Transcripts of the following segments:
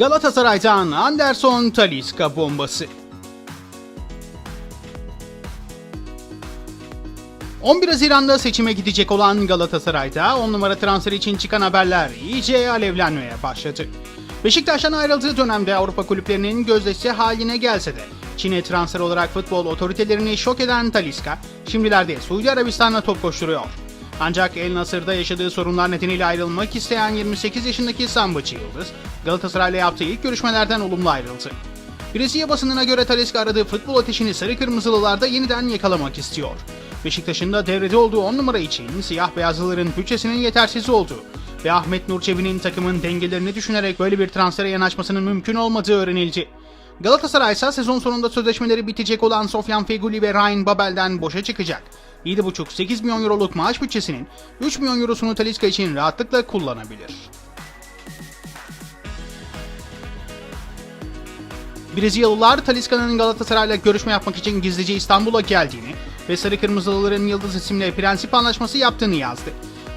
Galatasaray'dan Anderson Talisca bombası. 11 Haziran'da seçime gidecek olan Galatasaray'da 10 numara transfer için çıkan haberler iyice alevlenmeye başladı. Beşiktaş'tan ayrıldığı dönemde Avrupa kulüplerinin gözdesi haline gelse de Çin'e transfer olarak futbol otoritelerini şok eden Talisca şimdilerde Suudi Arabistan'la top koşturuyor. Ancak El Nasır'da yaşadığı sorunlar nedeniyle ayrılmak isteyen 28 yaşındaki Sambacı Yıldız, Galatasaray'la yaptığı ilk görüşmelerden olumlu ayrıldı. Brezilya basınına göre Talisca aradığı futbol ateşini sarı kırmızılılarda yeniden yakalamak istiyor. Beşiktaş'ın da devrede olduğu 10 numara için siyah beyazlıların bütçesinin yetersiz olduğu ve Ahmet Nur Çebi'nin takımın dengelerini düşünerek böyle bir transfere yanaşmasının mümkün olmadığı öğrenildi. Galatasaray ise sezon sonunda sözleşmeleri bitecek olan Sofyan Feguli ve Ryan Babel'den boşa çıkacak. 7,5-8 milyon euroluk maaş bütçesinin 3 milyon eurosunu Talisca için rahatlıkla kullanabilir. Brezilyalılar Talisca'nın Galatasaray'la görüşme yapmak için gizlice İstanbul'a geldiğini ve Sarı Kırmızılıların Yıldız isimli prensip anlaşması yaptığını yazdı.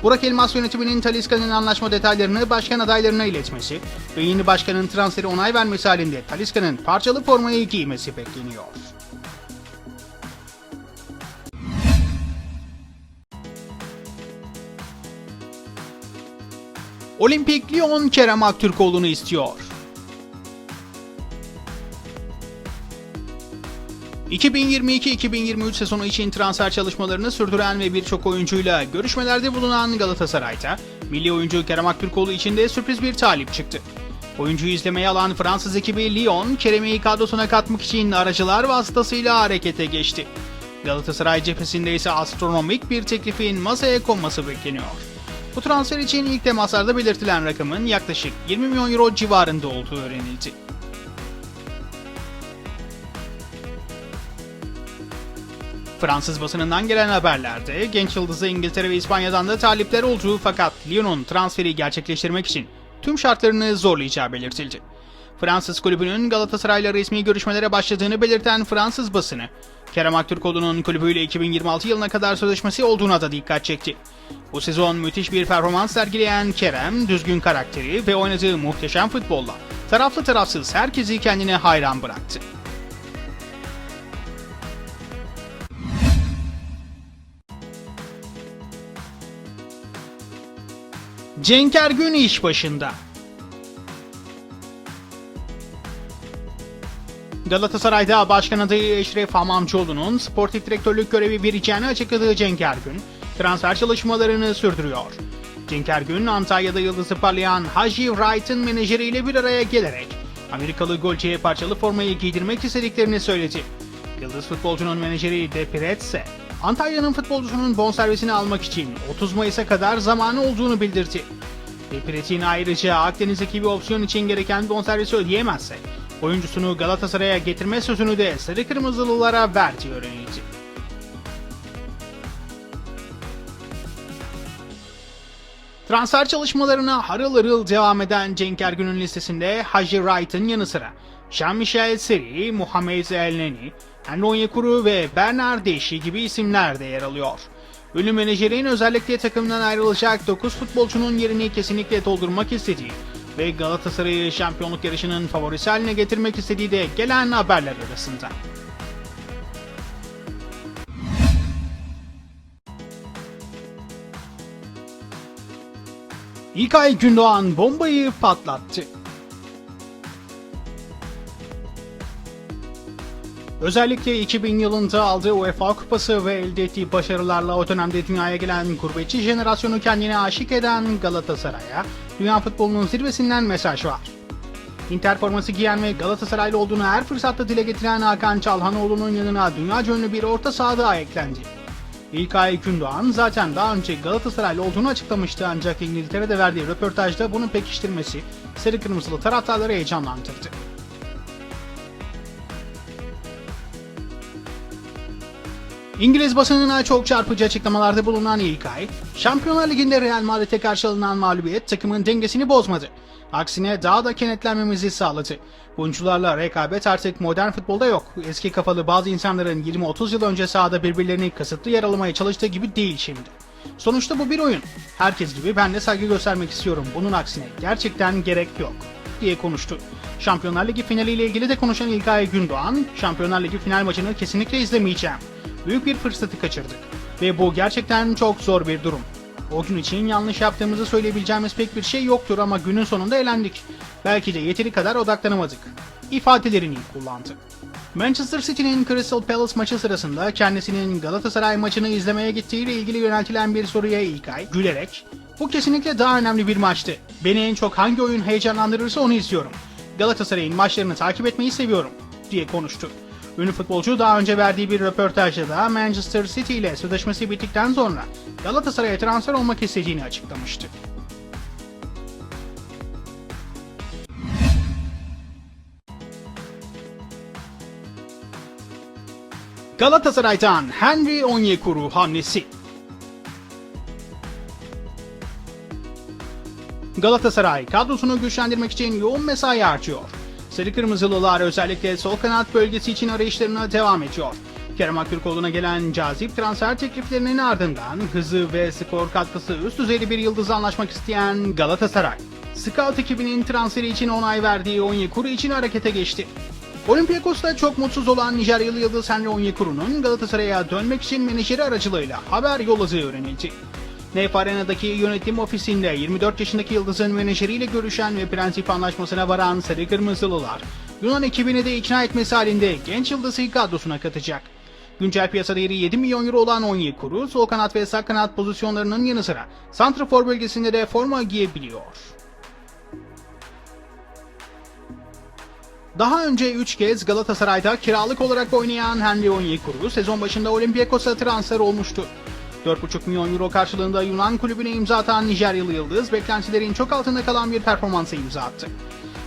Burak Elmas yönetiminin Talisca'nın anlaşma detaylarını başkan adaylarına iletmesi ve yeni başkanın transferi onay vermesi halinde Talisca'nın parçalı formayı giymesi bekleniyor. Olimpik Lyon Kerem Aktürkoğlu'nu istiyor. 2022-2023 sezonu için transfer çalışmalarını sürdüren ve birçok oyuncuyla görüşmelerde bulunan Galatasaray'da milli oyuncu Kerem Aktürkoğlu için de sürpriz bir talip çıktı. Oyuncuyu izlemeye alan Fransız ekibi Lyon, Kerem'i kadrosuna katmak için aracılar vasıtasıyla harekete geçti. Galatasaray cephesinde ise astronomik bir teklifin masaya konması bekleniyor. Bu transfer için ilk temaslarda belirtilen rakamın yaklaşık 20 milyon euro civarında olduğu öğrenildi. Fransız basınından gelen haberlerde genç yıldızı İngiltere ve İspanya'dan da talipler olduğu fakat Lyon'un transferi gerçekleştirmek için tüm şartlarını zorlayacağı belirtildi. Fransız kulübünün Galatasaray'la resmi görüşmelere başladığını belirten Fransız basını, Kerem Aktürkoğlu'nun kulübüyle 2026 yılına kadar sözleşmesi olduğuna da dikkat çekti. Bu sezon müthiş bir performans sergileyen Kerem, düzgün karakteri ve oynadığı muhteşem futbolla taraflı tarafsız herkesi kendine hayran bıraktı. Cenk Ergün iş başında. Galatasaray'da başkan adayı Eşref Hamamcıoğlu'nun sportif direktörlük görevi vereceğini açıkladığı Cenk Ergün, transfer çalışmalarını sürdürüyor. Cenk Ergün, Antalya'da yıldızı parlayan Haji Wright'ın menajeriyle bir araya gelerek Amerikalı golcüye parçalı formayı giydirmek istediklerini söyledi. Yıldız futbolcunun menajeri De Piret ise Antalya'nın futbolcusunun bonservisini almak için 30 Mayıs'a kadar zamanı olduğunu bildirdi. De Piret'in ayrıca Akdeniz'deki bir opsiyon için gereken bonservisi ödeyemezse oyuncusunu Galatasaray'a getirme sözünü de Sarı Kırmızılılara verdiği öğrenildi. Transfer çalışmalarına harıl harıl devam eden Cenk Ergün'ün listesinde Haji Wright'ın yanı sıra Jean-Michel Seri, Muhammed Elneny, Enron Kuru ve Bernard Deşi gibi isimler de yer alıyor. Ünlü menajerin özellikle takımdan ayrılacak 9 futbolcunun yerini kesinlikle doldurmak istediği ve Galatasaray'ı şampiyonluk yarışının favorisi haline getirmek istediği de gelen haberler arasında. İlkay Gündoğan bombayı patlattı. Özellikle 2000 yılında aldığı UEFA Kupası ve elde ettiği başarılarla o dönemde dünyaya gelen gurbetçi jenerasyonu kendine aşık eden Galatasaray'a dünya futbolunun zirvesinden mesaj var. Inter forması giyen ve Galatasaraylı olduğunu her fırsatta dile getiren Hakan Çalhanoğlu'nun yanına dünya ünlü bir orta sahada eklendi. İlkay Gündoğan zaten daha önce Galatasaraylı olduğunu açıklamıştı ancak İngiltere'de verdiği röportajda bunu pekiştirmesi sarı kırmızılı taraftarları heyecanlandırdı. İngiliz basınına çok çarpıcı açıklamalarda bulunan İlkay, Şampiyonlar Ligi'nde Real Madrid'e karşı alınan mağlubiyet takımın dengesini bozmadı. Aksine daha da kenetlenmemizi sağladı. Oyuncularla rekabet artık modern futbolda yok. Eski kafalı bazı insanların 20-30 yıl önce sahada birbirlerini kasıtlı yaralamaya çalıştığı gibi değil şimdi. Sonuçta bu bir oyun. Herkes gibi ben de saygı göstermek istiyorum. Bunun aksine gerçekten gerek yok diye konuştu. Şampiyonlar Ligi finaliyle ilgili de konuşan İlkay Gündoğan, Şampiyonlar Ligi final maçını kesinlikle izlemeyeceğim. Büyük bir fırsatı kaçırdık. Ve bu gerçekten çok zor bir durum. O gün için yanlış yaptığımızı söyleyebileceğimiz pek bir şey yoktur ama günün sonunda elendik. Belki de yeteri kadar odaklanamadık. İfadelerini kullandı. Manchester City'nin Crystal Palace maçı sırasında kendisinin Galatasaray maçını izlemeye gittiğiyle ilgili yöneltilen bir soruya İlkay gülerek bu kesinlikle daha önemli bir maçtı. Beni en çok hangi oyun heyecanlandırırsa onu izliyorum. Galatasaray'ın maçlarını takip etmeyi seviyorum diye konuştu. Ünlü futbolcu daha önce verdiği bir röportajda da Manchester City ile sözleşmesi bittikten sonra Galatasaray'a transfer olmak istediğini açıklamıştı. Galatasaray'dan Henry Onyekuru hamlesi. Galatasaray kadrosunu güçlendirmek için yoğun mesai harcıyor. Sarı Kırmızılılar özellikle sol kanat bölgesi için arayışlarına devam ediyor. Kerem Aktürkoğlu'na gelen cazip transfer tekliflerinin ardından hızı ve skor katkısı üst düzeyli bir yıldız anlaşmak isteyen Galatasaray, Scout ekibinin transferi için onay verdiği Onyekuru için harekete geçti. Olympiakos'ta çok mutsuz olan Nijeryalı yıldız Henry Onyekuru'nun Galatasaray'a dönmek için menajeri aracılığıyla haber yolladığı öğrenildi. Nef Arena'daki yönetim ofisinde 24 yaşındaki yıldızın menajeriyle görüşen ve prensip anlaşmasına varan Sarı Kırmızılılar, Yunan ekibini de ikna etmesi halinde genç yıldızı kadrosuna katacak. Güncel piyasa değeri 7 milyon euro olan Onyekuru, sol kanat ve sağ kanat pozisyonlarının yanı sıra santrafor bölgesinde de forma giyebiliyor. Daha önce 3 kez Galatasaray'da kiralık olarak oynayan Henry Onyekuru sezon başında Olympiakos'a transfer olmuştu. 4,5 milyon euro karşılığında Yunan kulübüne imza atan Nijeryalı Yıldız beklentilerin çok altında kalan bir performansa imza attı.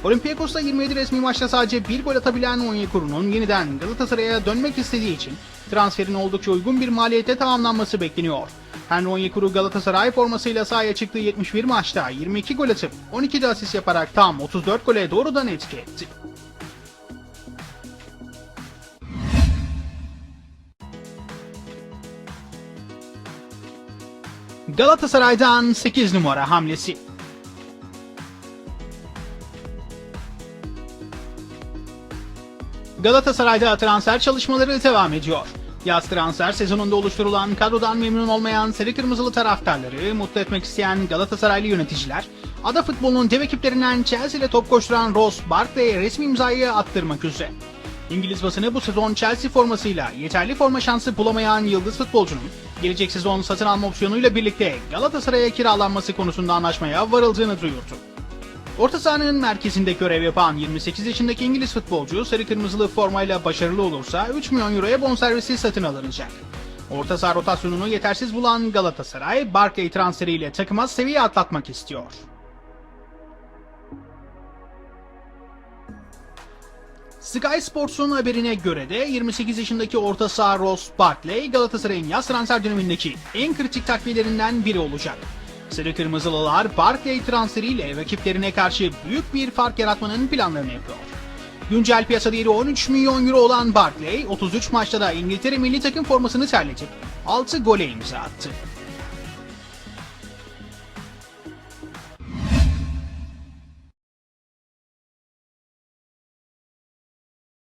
Olympiakos'ta 27 resmi maçta sadece bir gol atabilen Onyekuru'nun yeniden Galatasaray'a dönmek istediği için transferin oldukça uygun bir maliyete tamamlanması bekleniyor. Henry Onyekuru Galatasaray formasıyla sahaya çıktığı 71 maçta 22 gol atıp 12 de asist yaparak tam 34 gole doğrudan etki etti. Galatasaray'dan 8 numara hamlesi. Galatasaray'da transfer çalışmaları devam ediyor. Yaz transfer sezonunda oluşturulan kadrodan memnun olmayan sarı kırmızılı taraftarları mutlu etmek isteyen Galatasaraylı yöneticiler, ada futbolunun dev ekiplerinden Chelsea ile top koşturan Ross Barkley'e resmi imzayı attırmak üzere. İngiliz basını bu sezon Chelsea formasıyla yeterli forma şansı bulamayan yıldız futbolcunun gelecek sezon satın alma opsiyonuyla birlikte Galatasaray'a kiralanması konusunda anlaşmaya varıldığını duyurdu. Orta sahanın merkezinde görev yapan 28 yaşındaki İngiliz futbolcu sarı kırmızılı formayla başarılı olursa 3 milyon euroya bonservisi satın alınacak. Orta saha rotasyonunu yetersiz bulan Galatasaray, Barkley transferiyle takıma seviye atlatmak istiyor. Sky Sports'un haberine göre de 28 yaşındaki orta saha Ross Barkley Galatasaray'ın yaz transfer dönemindeki en kritik takviyelerinden biri olacak. Sarı Kırmızılılar Barkley transferiyle rakiplerine karşı büyük bir fark yaratmanın planlarını yapıyor. Güncel piyasa değeri 13 milyon euro olan Barkley 33 maçta da İngiltere milli takım formasını terletip 6 gole imza attı.